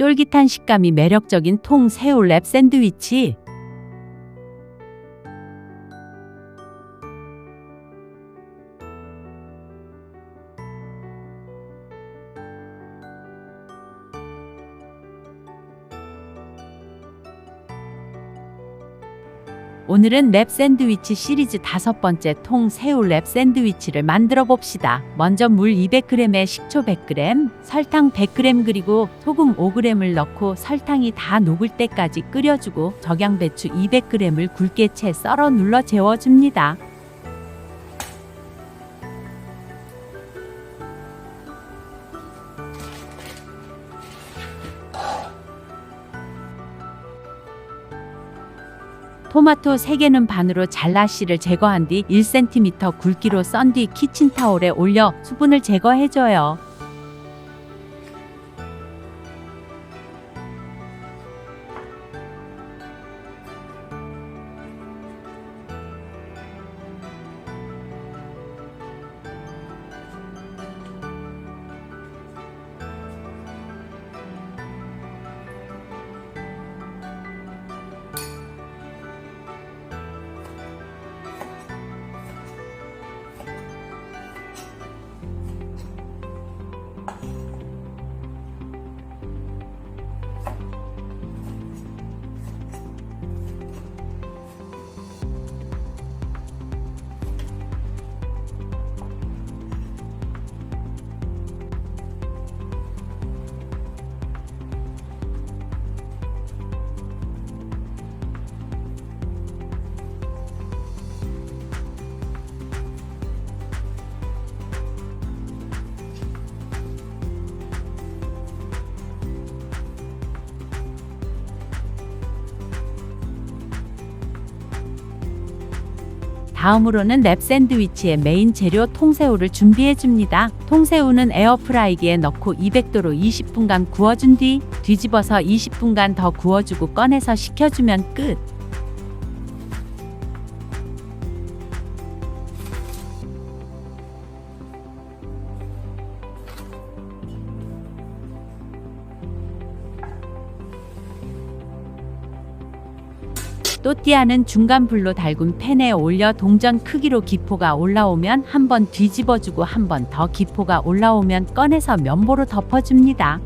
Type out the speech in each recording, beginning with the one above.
쫄깃한 식감이 매력적인 통새우 랩 샌드위치. 오늘은 랩 샌드위치 시리즈 다섯 번째 통 새우 랩 샌드위치를 만들어 봅시다. 먼저 물 200g에 식초 100g, 설탕 100g 그리고 소금 5g을 넣고 설탕이 다 녹을 때까지 끓여주고 적양 배추 200g을 굵게 채 썰어 눌러 재워줍니다. 토마토 3개는 반으로 잘라 씨를 제거한 뒤 1cm 굵기로 썬 뒤 키친타올에 올려 수분을 제거해줘요. 다음으로는 랩 샌드위치의 메인 재료 통새우를 준비해 줍니다. 통새우는 에어프라이기에 넣고 200도로 20분간 구워준 뒤 뒤집어서 20분간 더 구워주고 꺼내서 식혀주면 끝. 또띠아는 중간 불로 달군 팬에 올려 동전 크기로 기포가 올라오면 한 번 뒤집어주고 한 번 더 기포가 올라오면 꺼내서 면보로 덮어줍니다.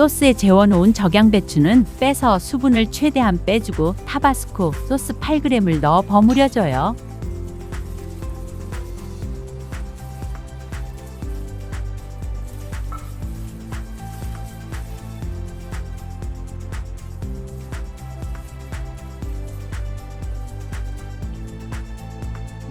소스에 재워놓은 적양배추는 빼서 수분을 최대한 빼주고 타바스코 소스 8g을 넣어 버무려줘요.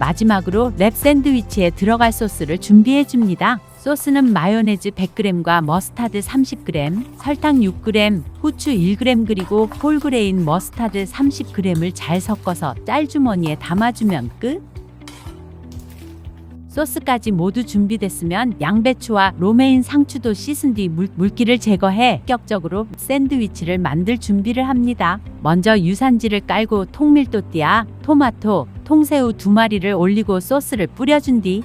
마지막으로 랩 샌드위치에 들어갈 소스를 준비해 줍니다. 소스는 마요네즈 100g과 머스타드 30g, 설탕 6g, 후추 1g 그리고 홀그레인 머스타드 30g을 잘 섞어서 짤주머니에 담아주면 끝. 소스까지 모두 준비됐으면 양배추와 로메인 상추도 씻은 뒤 물, 물기를 제거해 본격적으로 샌드위치를 만들 준비를 합니다. 먼저 유산지를 깔고 통밀도띠아, 토마토, 통새우 두 마리를 올리고 소스를 뿌려준 뒤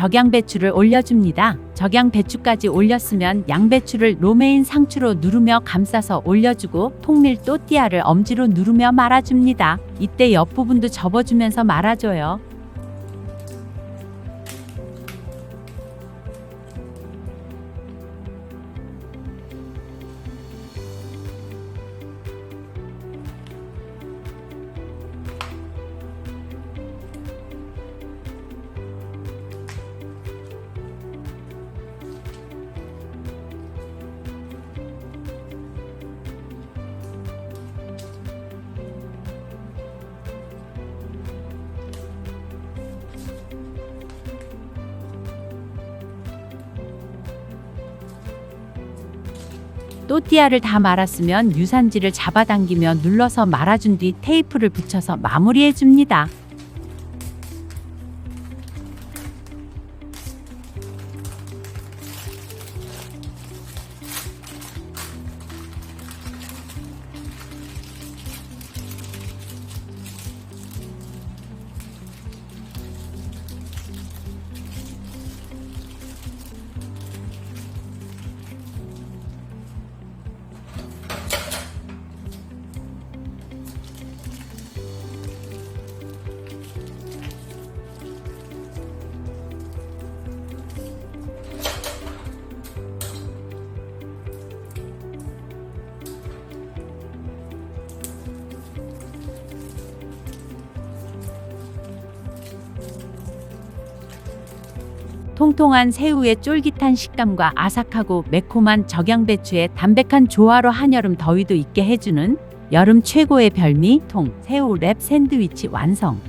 적양배추를 올려줍니다. 적양배추까지 올렸으면 양배추를 로메인 상추로 누르며 감싸서 올려주고 통밀 또띠아를 엄지로 누르며 말아줍니다. 이때 옆부분도 접어주면서 말아줘요. 또띠아를 다 말았으면 유산지를 잡아당기며 눌러서 말아준 뒤 테이프를 붙여서 마무리해 줍니다. 통통한 새우의 쫄깃한 식감과 아삭하고 매콤한 적양배추의 담백한 조화로 한여름 더위도 잊게 해주는 여름 최고의 별미 통 새우 랩 샌드위치 완성.